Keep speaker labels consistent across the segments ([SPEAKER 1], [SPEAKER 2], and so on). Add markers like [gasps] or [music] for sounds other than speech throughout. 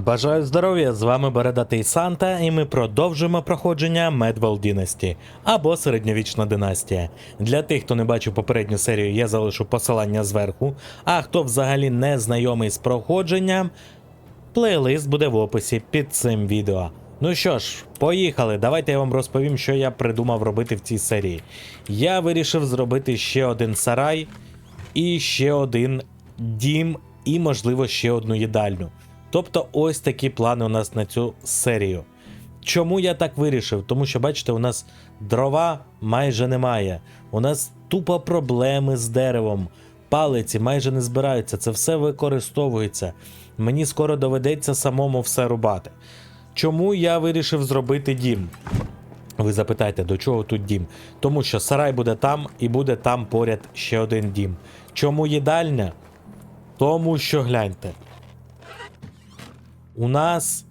[SPEAKER 1] Бажаю здоров'я! З вами Бородатий Санта, і ми продовжуємо проходження Medwell Dynasty або Середньовічна династія. Для тих, хто не бачив попередню серію, я залишу посилання зверху. А хто взагалі не знайомий з проходженням, плейлист буде в описі під цим відео. Ну що ж, поїхали. Давайте я вам розповім, що я придумав робити в цій серії. Я вирішив зробити ще один сарай і ще один дім, і, можливо, ще одну їдальню. Тобто, ось такі плани у нас на цю серію. Чому я так вирішив? Тому що, бачите, у нас дрова майже немає. У нас тупо проблеми з деревом. Палиці майже не збираються, це все використовується. Мені скоро доведеться самому все рубати. Чому я вирішив зробити дім? Ви запитаєте, до чого тут дім? Тому що сарай буде там і буде там поряд ще один дім. Чому їдальня? Тому що гляньте. У нас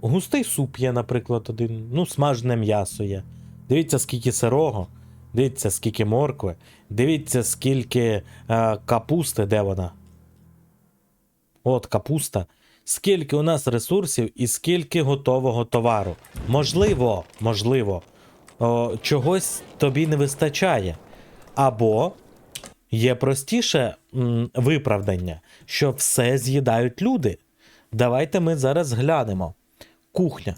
[SPEAKER 1] густий суп є, наприклад, один. Ну, смажене м'ясо є. Дивіться, скільки сирого, дивіться, скільки моркви, дивіться, скільки е, капусти, де вона. От капуста. Скільки у нас ресурсів і скільки готового товару. Можливо, можливо, о, чогось тобі не вистачає. Або є простіше м, виправдання, що все з'їдають люди. Давайте ми зараз глянемо. Кухня.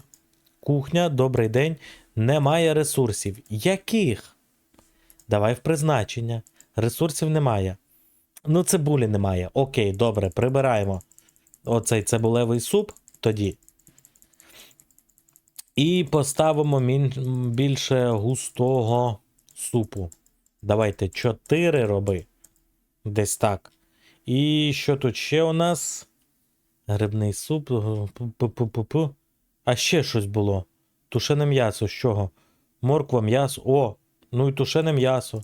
[SPEAKER 1] Кухня, добрий день. Немає ресурсів. Яких? Давай в призначення. Ресурсів немає. Ну, цибулі немає. Окей, добре, прибираємо. Оцей цибулевий суп тоді. І поставимо більше густого супу. Давайте 4 роби. Десь так. І що тут ще у нас? Грибний суп. Пу-пу-пу-пу. А ще щось було. Тушене м'ясо. З чого? Морква, м'ясо. О, ну і тушене м'ясо.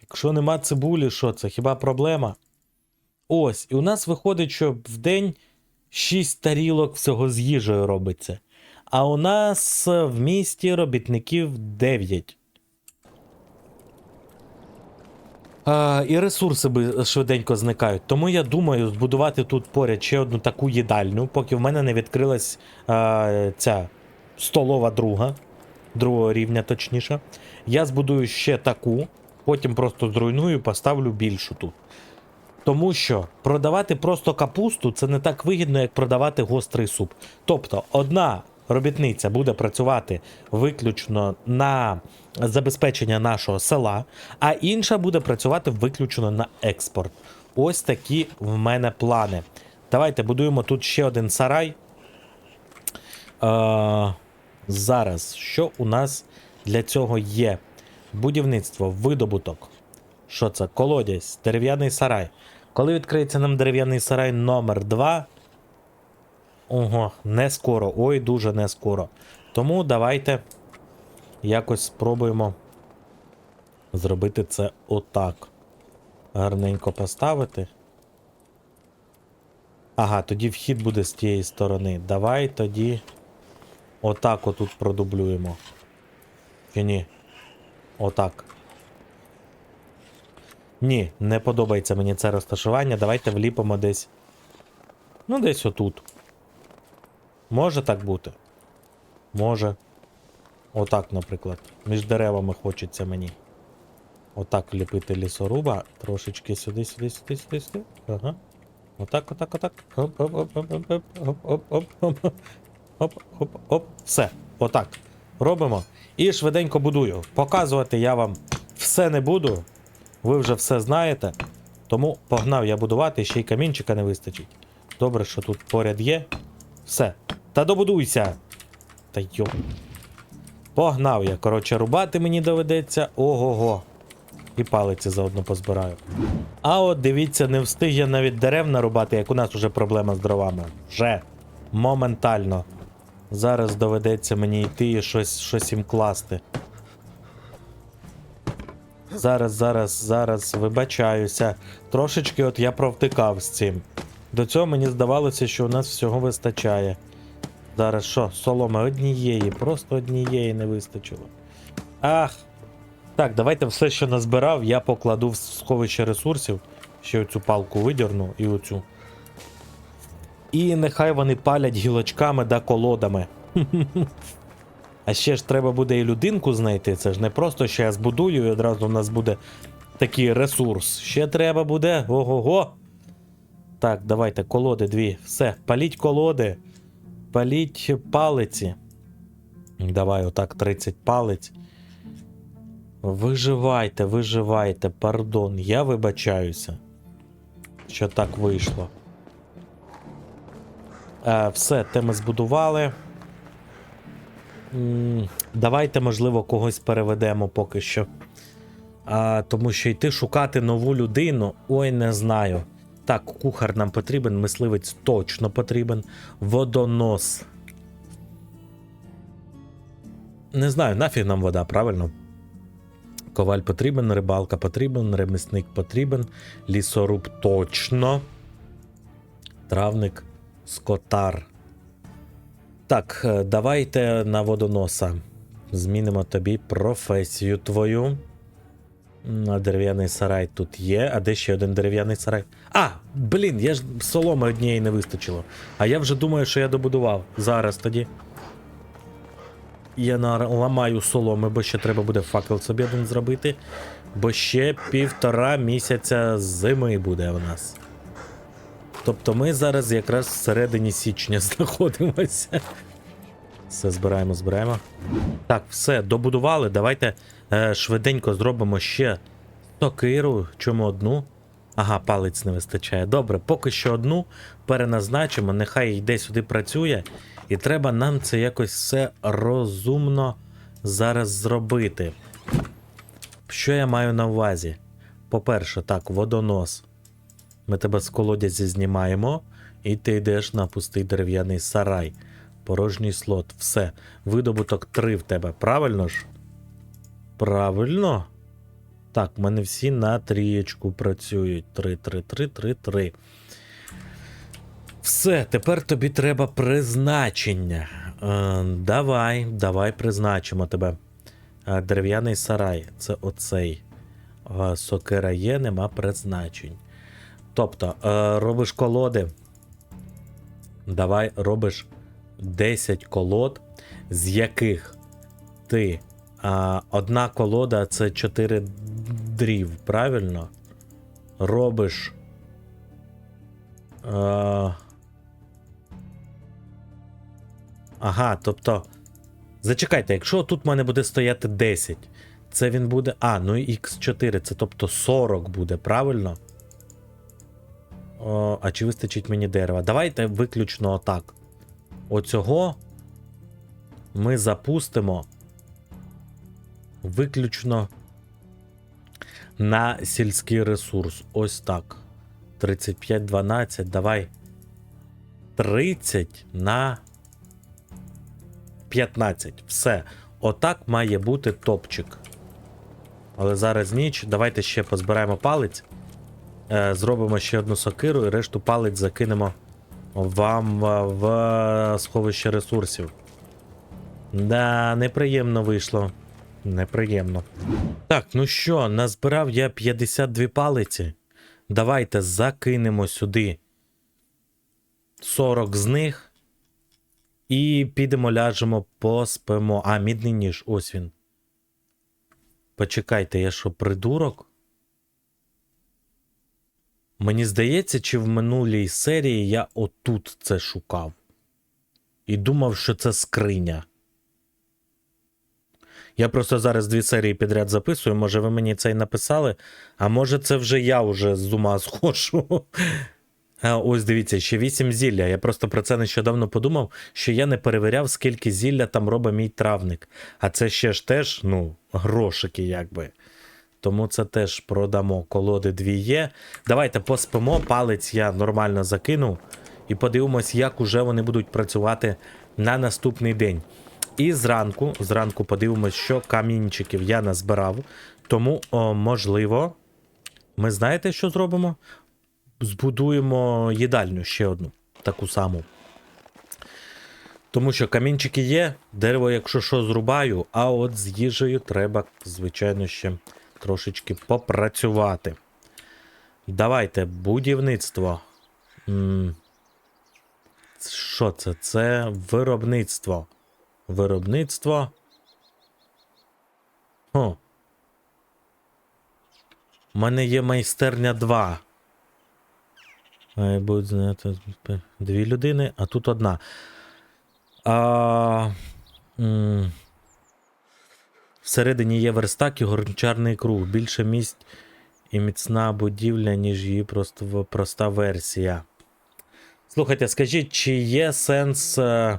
[SPEAKER 1] Якщо нема цибулі, що це? Хіба проблема? Ось, і у нас виходить, що в день 6 тарілок всього з їжею робиться. А у нас е, в місті робітників 9. А, і ресурси би швиденько зникають. Тому я думаю збудувати тут поряд ще одну таку їдальню, поки в мене не відкрилась а, ця столова друга, другого рівня, точніше. Я збудую ще таку, потім просто зруйную, поставлю більшу тут. Тому що продавати просто капусту це не так вигідно, як продавати гострий суп. Тобто, одна робітниця буде працювати виключно на забезпечення нашого села, а інша буде працювати виключно на експорт. Ось такі в мене плани. Давайте будуємо тут ще один сарай. Е, зараз, що у нас для цього є? Будівництво, видобуток. Що це? Колодязь, дерев'яний сарай. Коли відкриється нам дерев'яний сарай номер 2 Ого, не скоро. Ой, дуже не скоро. Тому давайте якось спробуємо зробити це отак. Гарненько поставити. Ага, тоді вхід буде з тієї сторони. Давай тоді отак отут продублюємо. Чи ні? Отак. Ні, не подобається мені це розташування. Давайте вліпимо десь. Ну, десь отут. Може так бути? Може. Отак, наприклад. Між деревами хочеться мені. Отак вліпити лісоруба. Трошечки сюди, сюди, сюди, сюди, сюди. Ага. Отак, отак, отак. Оп, оп, оп, оп, оп, оп, оп, оп. Оп, оп, оп. Все. Отак. Робимо. І швиденько будую. Показувати я вам все не буду. Ви вже все знаєте. Тому погнав я будувати, ще й камінчика не вистачить. Добре, що тут поряд є. Все. Та добудуйся. Та йо. Погнав я. Коротше, рубати мені доведеться. Ого-го. І палиці заодно позбираю. А от дивіться, не встиг я навіть дерев нарубати, як у нас вже проблема з дровами. Вже. Моментально. Зараз доведеться мені йти і щось, щось їм класти. Зараз, зараз, зараз вибачаюся. Трошечки от я провтикав з цим. До цього мені здавалося, що у нас всього вистачає. Зараз що, соломи однієї, просто однієї не вистачило. Ах. Так, давайте все, що назбирав, я покладу в сховище ресурсів. Ще оцю палку видірну і оцю. І нехай вони палять гілочками да колодами. [laughs] А ще ж треба буде і людинку знайти. Це ж не просто що я збудую і одразу в нас буде такий ресурс. Ще треба буде. Ого-го. Так, давайте, колоди дві. Все, паліть колоди. Паліть палиці. Давай, отак, 30 палець. Виживайте, виживайте, пардон, я вибачаюся, що так вийшло. Е, все, те ми збудували. Давайте, можливо, когось переведемо поки що. А, тому що йти шукати нову людину, ой, не знаю. Так, кухар нам потрібен, мисливець точно потрібен. Водонос. Не знаю, нафіг нам вода, правильно? Коваль потрібен, рибалка потрібен, ремісник потрібен, лісоруб точно. Травник, скотар. Так, е, давайте на водоноса. Змінимо тобі професію твою. Дерев'яний сарай тут є. А де ще один дерев'яний сарай? А, блін, я ж соломи однієї не вистачило. А я вже думаю, що я добудував. Зараз тоді. Я наламаю соломи, бо ще треба буде факел собі один зробити. Бо ще півтора місяця зими буде в нас. Тобто ми зараз якраз всередині січня [laughs] знаходимося. Все, збираємо, збираємо. Так, все, добудували. Давайте швиденько зробимо ще сокиру. Чому одну? Ага, палець не вистачає. Добре, поки що одну переназначимо, нехай йде сюди працює. І треба нам це якось все розумно зараз зробити. Що я маю на увазі? По-перше, так, водонос. Ми тебе з колодязі знімаємо, і ти йдеш на пустий дерев'яний сарай. Порожній слот. Все. Видобуток 3 в тебе. Правильно ж? Правильно. Так, в мене всі на трієчку працюють. 3, 3, 3, 3, 3. Все, тепер тобі треба призначення. Е, давай, давай призначимо тебе. Е, дерев'яний сарай. Це оцей. Е, сокира є, нема призначень. Тобто, е, робиш колоди. Давай робиш 10 колод, з яких ти. Одна колода це 4 дрів, правильно? Робиш. А, ага, тобто. Зачекайте, якщо тут в мене буде стояти 10, це він буде. А, ну і Х4, це тобто 40 буде, правильно? О, а чи вистачить мені дерева? Давайте виключно отак. Оцього ми запустимо виключно на сільський ресурс. Ось так. 35-12. Давай. 30 на 15. Все. Отак має бути топчик. Але зараз ніч. Давайте ще позбираємо палець. Е, Зробимо ще одну сокиру і решту палець закинемо вам в, в сховище ресурсів. Да, неприємно вийшло. Неприємно. Так, ну що, назбирав я 52 палиці. Давайте закинемо сюди 40 з них. І підемо ляжемо, поспимо. А, мідний ніж, ось він. Почекайте, я що, придурок? Мені здається, чи в минулій серії я отут це шукав. І думав, що це скриня. Я просто зараз дві серії підряд записую. Може, ви мені це й написали, а може, це вже я вже з ума схожу. [laughs] А, ось дивіться, ще 8 зілля. Я просто про це нещодавно подумав, що я не перевіряв, скільки зілля там робить мій травник. А це ще ж теж, ну, грошики, якби. Тому це теж продамо. Колоди дві є. Давайте поспимо, палець я нормально закинув. І подивимось, як уже вони будуть працювати на наступний день. І зранку, зранку подивимось, що камінчиків я назбирав. Тому, о, можливо, ми знаєте, що зробимо? Збудуємо їдальню ще одну, таку саму. Тому що камінчики є, дерево, якщо що, зрубаю, а от з їжею треба, звичайно, ще трошечки попрацювати. Давайте, будівництво. Що це? Це виробництво. Виробництво. О. У мене є майстерня 2. Має бути знати дві людини, а тут одна. А, м, всередині є верстак і гончарний круг. Більше місць і міцна будівля, ніж її просто проста версія. Слухайте, скажіть, чи є сенс е,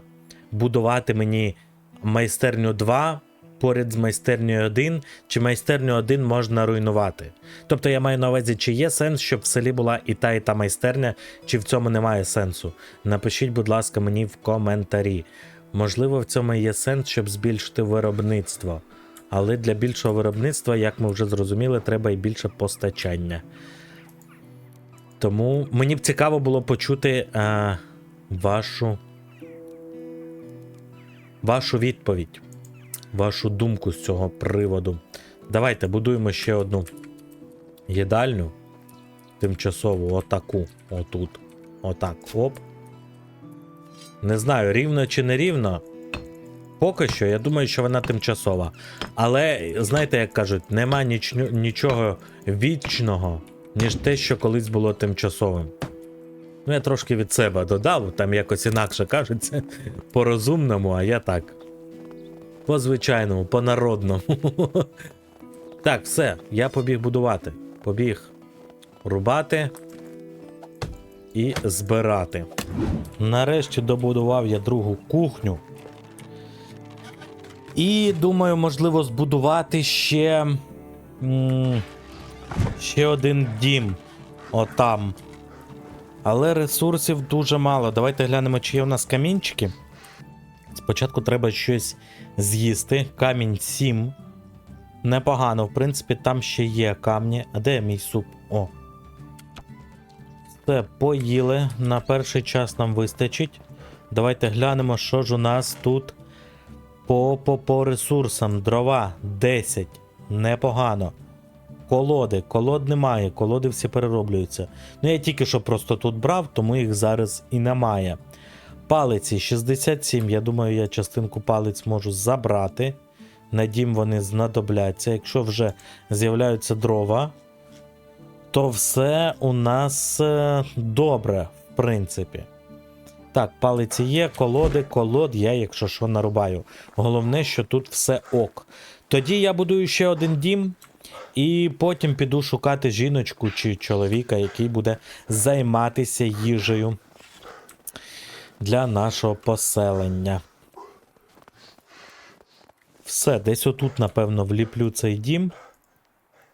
[SPEAKER 1] будувати мені майстерню 2 поряд з майстернею 1, чи майстерню 1 можна руйнувати? Тобто я маю на увазі, чи є сенс, щоб в селі була і та, і та майстерня, чи в цьому немає сенсу? Напишіть, будь ласка, мені в коментарі. Можливо, в цьому є сенс, щоб збільшити виробництво. Але для більшого виробництва, як ми вже зрозуміли, треба і більше постачання. Тому мені б цікаво було почути е, вашу, вашу відповідь, вашу думку з цього приводу. Давайте будуємо ще одну їдальню. Тимчасову, отаку, отут. Отак. Оп. Не знаю, рівно чи не рівно. Поки що, я думаю, що вона тимчасова. Але, знаєте, як кажуть, нема ніч, нічого вічного, ніж те, що колись було тимчасовим. Ну, я трошки від себе додав, там якось інакше кажеться, [laughs] по-розумному, а я так. По-звичайному, по-народному. [laughs] Так, все, я побіг будувати. Побіг рубати і збирати. Нарешті добудував я другу кухню. І думаю, можливо, збудувати ще. ще один дім. Отам. Але ресурсів дуже мало. Давайте глянемо, чи є у нас камінчики. Спочатку треба щось з'їсти. Камінь 7. Непогано, в принципі, там ще є камні. А де мій суп? О. Все, поїли. На перший час нам вистачить. Давайте глянемо, що ж у нас тут по, по, по ресурсам. Дрова 10. Непогано. Колоди. Колод немає, колоди всі перероблюються. Ну, я тільки що просто тут брав, тому їх зараз і немає. Палиці 67. Я думаю, я частинку палиць можу забрати. На дім вони знадобляться. Якщо вже з'являються дрова, то все у нас е, добре, в принципі. Так, палиці є, колоди, колод я, якщо що, нарубаю. Головне, що тут все ок. Тоді я будую ще один дім, і потім піду шукати жіночку чи чоловіка, який буде займатися їжею для нашого поселення. Все, десь отут, напевно, вліплю цей дім.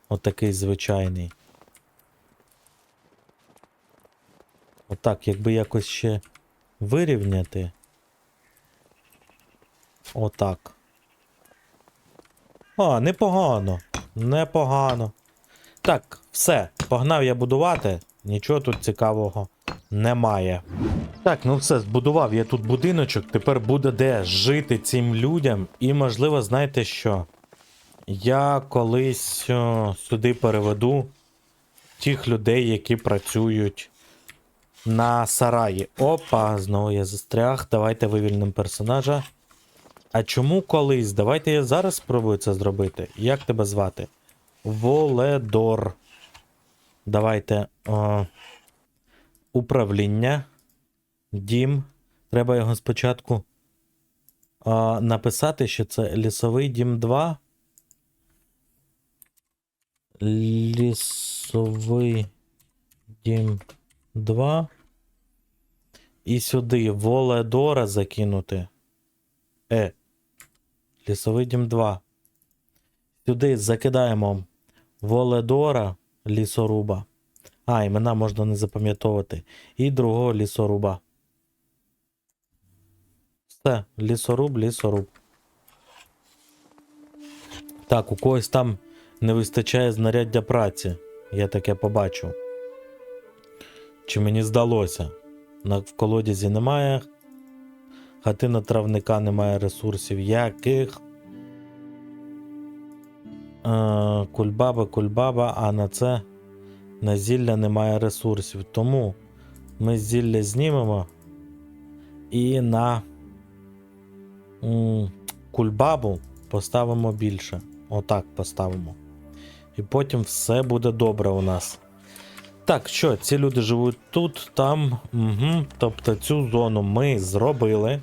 [SPEAKER 1] Отакий звичайний. Отак, якби якось ще вирівняти. Отак. А, непогано. Непогано. Так, все. Погнав я будувати. Нічого тут цікавого немає. Так, ну все, збудував я тут будиночок. Тепер буде де жити цим людям. І, можливо, знаєте що? Я колись о, сюди переведу тих людей, які працюють на сараї. Опа, знову я застряг. Давайте вивільнимо персонажа. А чому колись? Давайте я зараз спробую це зробити. Як тебе звати? Воледор. Давайте. О, управління. Дім. Треба його спочатку о, написати, що це лісовий дім 2. Лісовий дім 2. І сюди Воледора закинути. Е. Лісовий дім 2. Сюди закидаємо Воледора лісоруба. А, імена можна не запам'ятовувати. І другого лісоруба. Все, лісоруб, лісоруб. Так, у когось там не вистачає знаряддя праці. Я таке побачив. Чи мені здалося? На, в колодязі немає. Хатина травника немає ресурсів. Яких? Е, кульбаба, кульбаба, а на це на зілля немає ресурсів. Тому ми зілля знімемо. І на м, кульбабу поставимо більше. Отак поставимо. І потім все буде добре у нас. Так, що, ці люди живуть тут, там. Угу. Тобто цю зону ми зробили.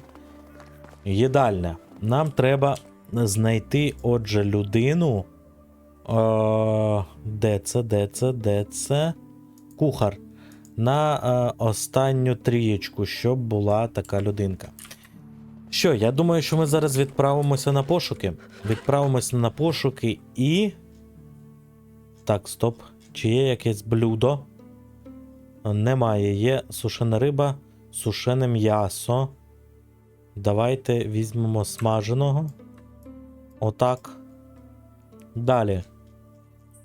[SPEAKER 1] Їдальня. Нам треба знайти, отже, людину. Е, де це, де це, де це? Кухар. На е, останню трієчку, щоб була така людинка. Що, я думаю, що ми зараз відправимося на пошуки. Відправимося на пошуки і. Так, стоп. Чи є якесь блюдо? Немає. Є сушена риба, сушене м'ясо. Давайте візьмемо смаженого. Отак. Далі.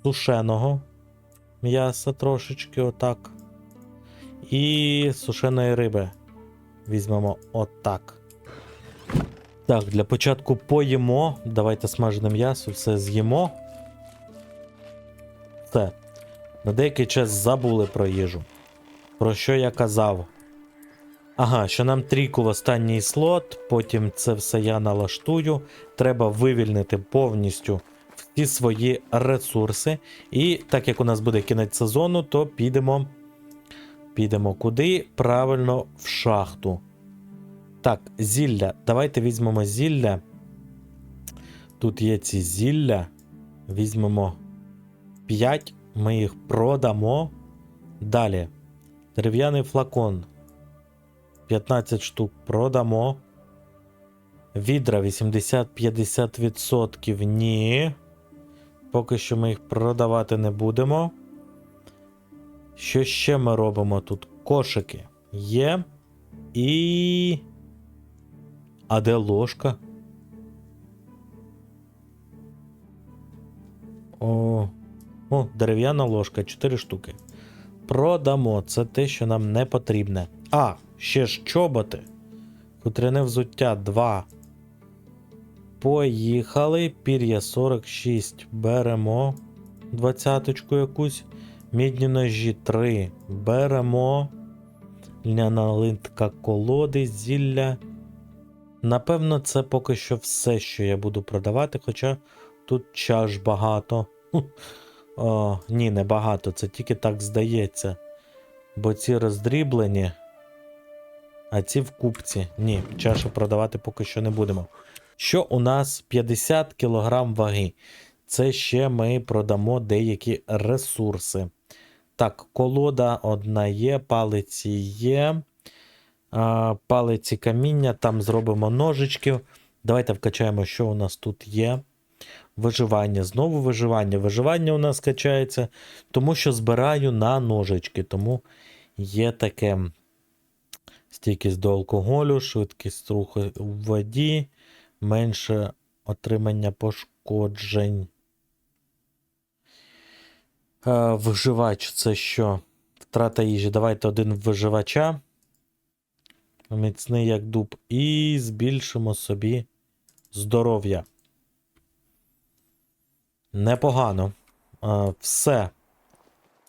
[SPEAKER 1] Сушеного м'яса трошечки, отак. І сушеної риби. Візьмемо отак. Так, для початку поїмо. Давайте смажене м'ясо, все з'їмо. Все. На деякий час забули про їжу. Про що я казав? Ага, що нам трійку в останній слот, потім це все я налаштую. Треба вивільнити повністю всі свої ресурси. І так як у нас буде кінець сезону, то підемо. Підемо куди? Правильно, в шахту. Так, зілля. Давайте візьмемо зілля. Тут є ці зілля. Візьмемо 5, ми їх продамо. Далі. Дерев'яний флакон. 15 штук продамо. Відра 80-50%. Ні. Поки що ми їх продавати не будемо. Що ще ми робимо тут? Кошики є. І. А де ложка? О, о, дерев'яна ложка, 4 штуки. Продамо. Це те, що нам не потрібне. А, ще ж чоботи. Хутряне взуття 2. Поїхали. Пір'я 46. Беремо. Двадцяточку якусь. Мідні ножі 3. Беремо. Льняна линтка колоди, зілля. Напевно, це поки що все, що я буду продавати, хоча тут чаш багато. О, ні, не багато, це тільки так здається. Бо ці роздріблені, а ці в купці. Ні, чашу продавати поки що не будемо. Що у нас 50 кг ваги? Це ще ми продамо деякі ресурси. Так, колода одна є, палиці є. А, палиці каміння, там зробимо ножички. Давайте вкачаємо, що у нас тут є. Виживання. Знову виживання. Виживання у нас качається, тому що збираю на ножички. Тому є таке стійкість до алкоголю, швидкість руху в воді, менше отримання пошкоджень. Е, Виживач це що? Втрата їжі. Давайте один виживача. Міцний як дуб. І збільшимо собі здоров'я. Непогано. А, все.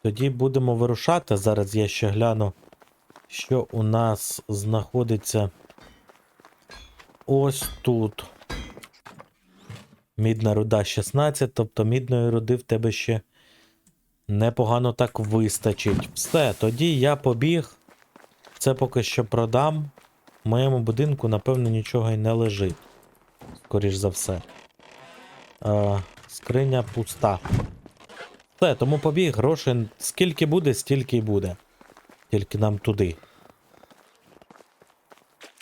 [SPEAKER 1] Тоді будемо вирушати. Зараз я ще гляну, що у нас знаходиться ось тут. Мідна руда 16, тобто мідної руди в тебе ще непогано так вистачить. Все, тоді я побіг. Це поки що продам. В моєму будинку, напевно, нічого й не лежить. Скоріш за все. Е, скриня пуста. Все, тому побіг, грошей скільки буде, стільки й буде. Тільки нам туди.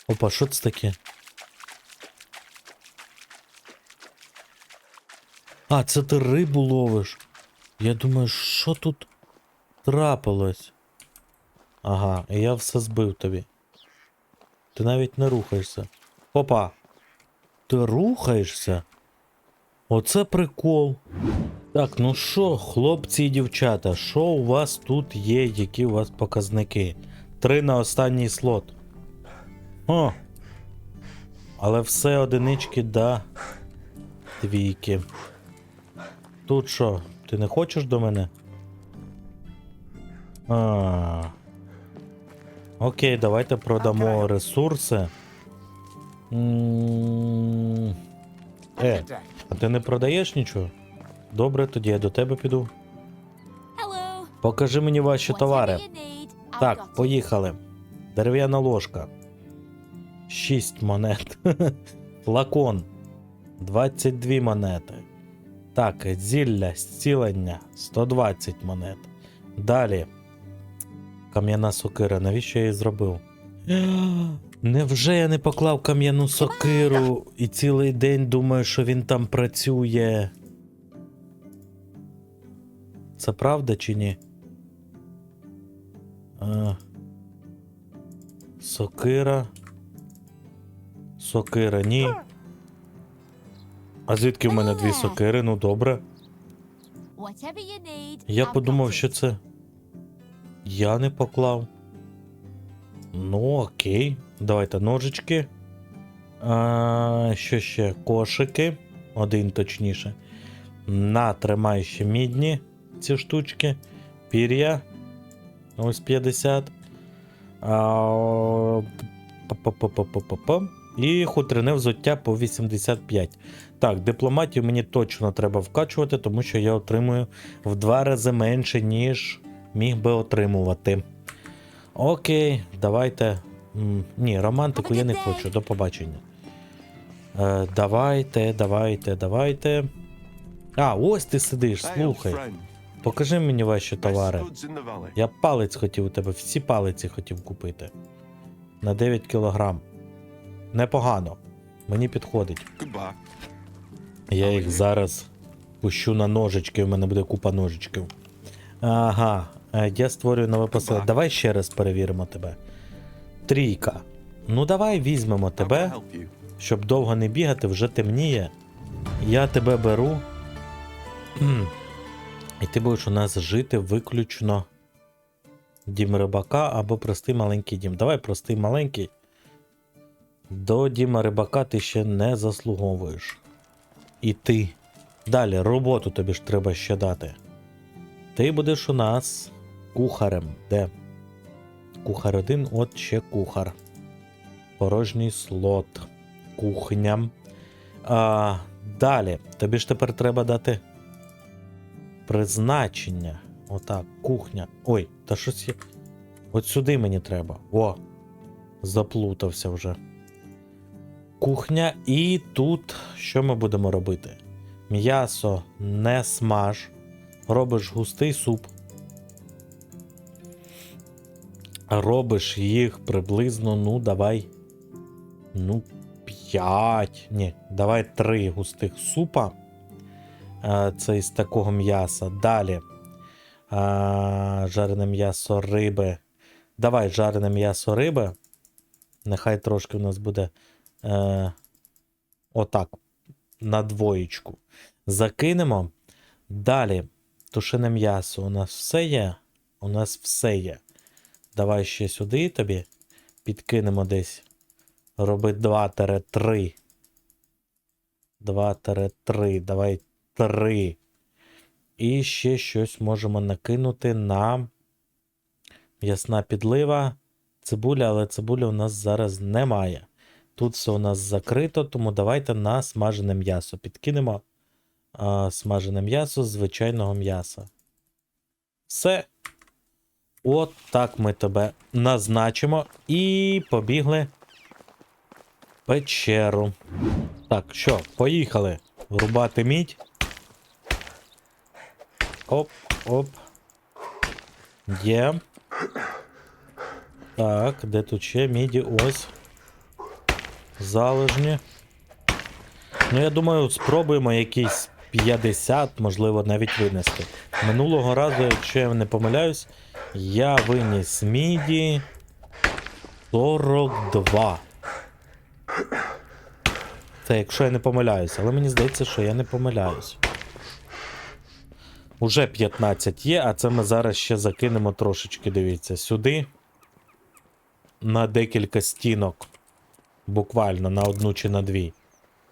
[SPEAKER 1] Опа, що це таке? А, це ти рибу ловиш. Я думаю, що тут трапилось? Ага, я все збив тобі. Ти навіть не рухаєшся. Опа! Ти рухаєшся? Оце прикол. Так, ну що, хлопці і дівчата, що у вас тут є, які у вас показники? Три на останній слот. О! Але все одинички да двійки. Тут що, ти не хочеш до мене? А. Окей, давайте продамо ресурси. М, Е, а ти не продаєш нічого? Добре, тоді я до тебе піду. Покажи мені ваші товари. Так, поїхали. Дерев'яна ложка. 6 монет. [laughs] Флакон. 22 монети. Так, зілля, зцілення. 120 монет. Далі. Кам'яна сокира. Навіщо я її зробив? [gasps] Невже я не поклав кам'яну сокиру і цілий день думаю, що він там працює? Це правда чи ні? А, сокира. Сокира, ні. А звідки в мене дві сокири? Ну добре. Я подумав, що це. Я не поклав. Ну, окей. Давайте ножички. А, що ще? Кошики. Один точніше. На, тримай ще мідні ці штучки. Пір'я. Ось 50. А. І хутряне взуття по 85. Так, дипломатію мені точно треба вкачувати, тому що я отримую в два рази менше, ніж міг би отримувати. Окей, давайте. Ні, романтику я не хочу. До побачення. Е, давайте, давайте, давайте. А, ось ти сидиш, слухай. Покажи мені ваші товари. Я палець хотів у тебе, всі палиці хотів купити. На 9 кілограм. Непогано. Мені підходить. Я їх зараз пущу на ножички, в мене буде купа ножичків. Ага, е, я створюю нове поселення. Давай ще раз перевіримо тебе. Трійка. Ну давай візьмемо тебе, щоб довго не бігати, вже темніє. Я тебе беру. І ти будеш у нас жити виключно дім рибака або простий маленький дім. Давай простий маленький. До Діма рибака ти ще не заслуговуєш. І ти. Далі, роботу тобі ж треба ще дати. Ти будеш у нас кухарем. Де? Кухар один, от ще кухар. Порожній слот. Кухня. А, далі. Тобі ж тепер треба дати призначення. Отак, кухня. Ой, та щось є. От сюди мені треба. О! Заплутався вже. Кухня, і тут що ми будемо робити? М'ясо не смаж. Робиш густий суп. Робиш їх приблизно, ну, давай. Ну, 5. Ні, давай 3 густих супа. Це із такого м'яса. Далі. А, Жарене м'ясо риби. Давай жарене м'ясо риби. Нехай трошки у нас буде. Е, отак. На двоєчку. Закинемо. Далі. Тушене м'ясо. У нас все є. У нас все є. Давай ще сюди тобі. Підкинемо десь. Роби 2-3. 2-3. Давай 3. І ще щось можемо накинути на м'ясна підлива. Цибуля, але цибулі у нас зараз немає. Тут все у нас закрито, тому давайте на смажене м'ясо. Підкинемо а, смажене м'ясо звичайного м'яса. Все. От так ми тебе назначимо. І побігли в печеру. Так, що, поїхали. Врубати мідь. Оп, оп. Є. Так, де тут ще міді? Ось. Залежні. Ну, я думаю, спробуємо якісь 50, можливо, навіть винести. Минулого разу, якщо я не помиляюсь, я виніс міді 42. Це якщо я не помиляюсь, але мені здається, що я не помиляюсь. Уже 15 є, а це ми зараз ще закинемо трошечки, дивіться, сюди. На декілька стінок. Буквально на одну чи на дві.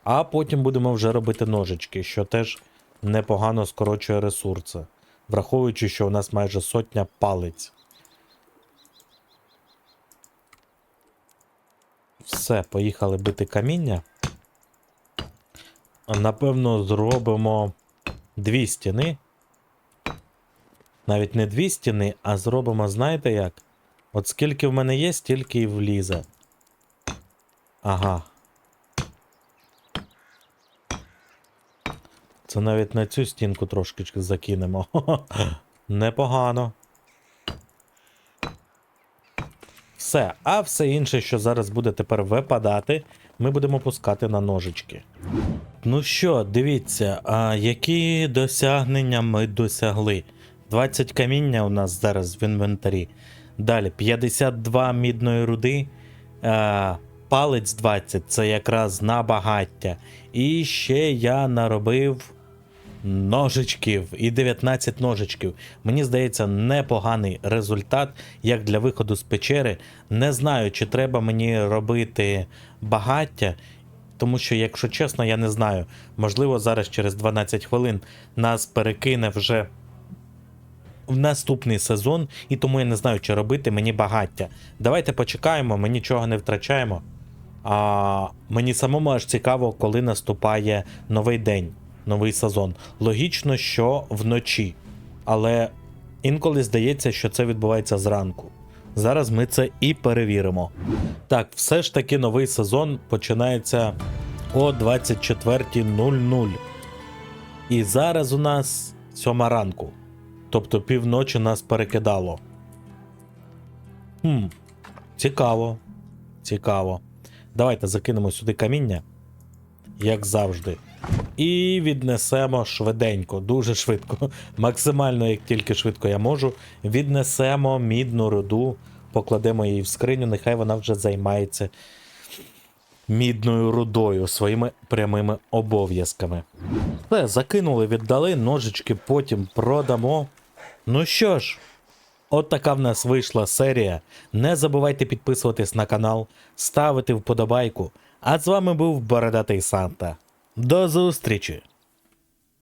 [SPEAKER 1] А потім будемо вже робити ножички, що теж непогано скорочує ресурси. Враховуючи, що у нас майже сотня палиць. Все, поїхали бити каміння. Напевно, зробимо дві стіни. Навіть не дві стіни, а зробимо, знаєте як? От скільки в мене є, стільки і влізе. Ага. Це навіть на цю стінку трошки закинемо. [laughs] Непогано. Все, а все інше, що зараз буде тепер випадати, ми будемо пускати на ножички. Ну що, дивіться, а які досягнення ми досягли? 20 каміння у нас зараз в інвентарі. Далі 52 мідної руди. А, палець 20 це якраз на багаття. І ще я наробив ножичків і 19 ножичків. Мені здається, непоганий результат, як для виходу з печери. Не знаю, чи треба мені робити багаття. Тому що, якщо чесно, я не знаю. Можливо, зараз через 12 хвилин нас перекине вже в наступний сезон, і тому я не знаю, чи робити мені багаття. Давайте почекаємо, ми нічого не втрачаємо. А мені самому аж цікаво, коли наступає новий день, новий сезон. Логічно, що вночі. Але інколи здається, що це відбувається зранку. Зараз ми це і перевіримо. Так, все ж таки новий сезон починається о 24.00. І зараз у нас сьома ранку. Тобто півночі нас перекидало. Хм, цікаво. Цікаво. Давайте закинемо сюди каміння, як завжди. І віднесемо швиденько, дуже швидко, [laughs] максимально, як тільки швидко я можу. Віднесемо мідну руду, покладемо її в скриню, нехай вона вже займається мідною рудою своїми прямими обов'язками. Все, закинули, віддали, ножички потім продамо. Ну що ж, от така в нас вийшла серія. Не забувайте підписуватись на канал, ставити вподобайку. А з вами був Бородатий Санта. До зустрічі!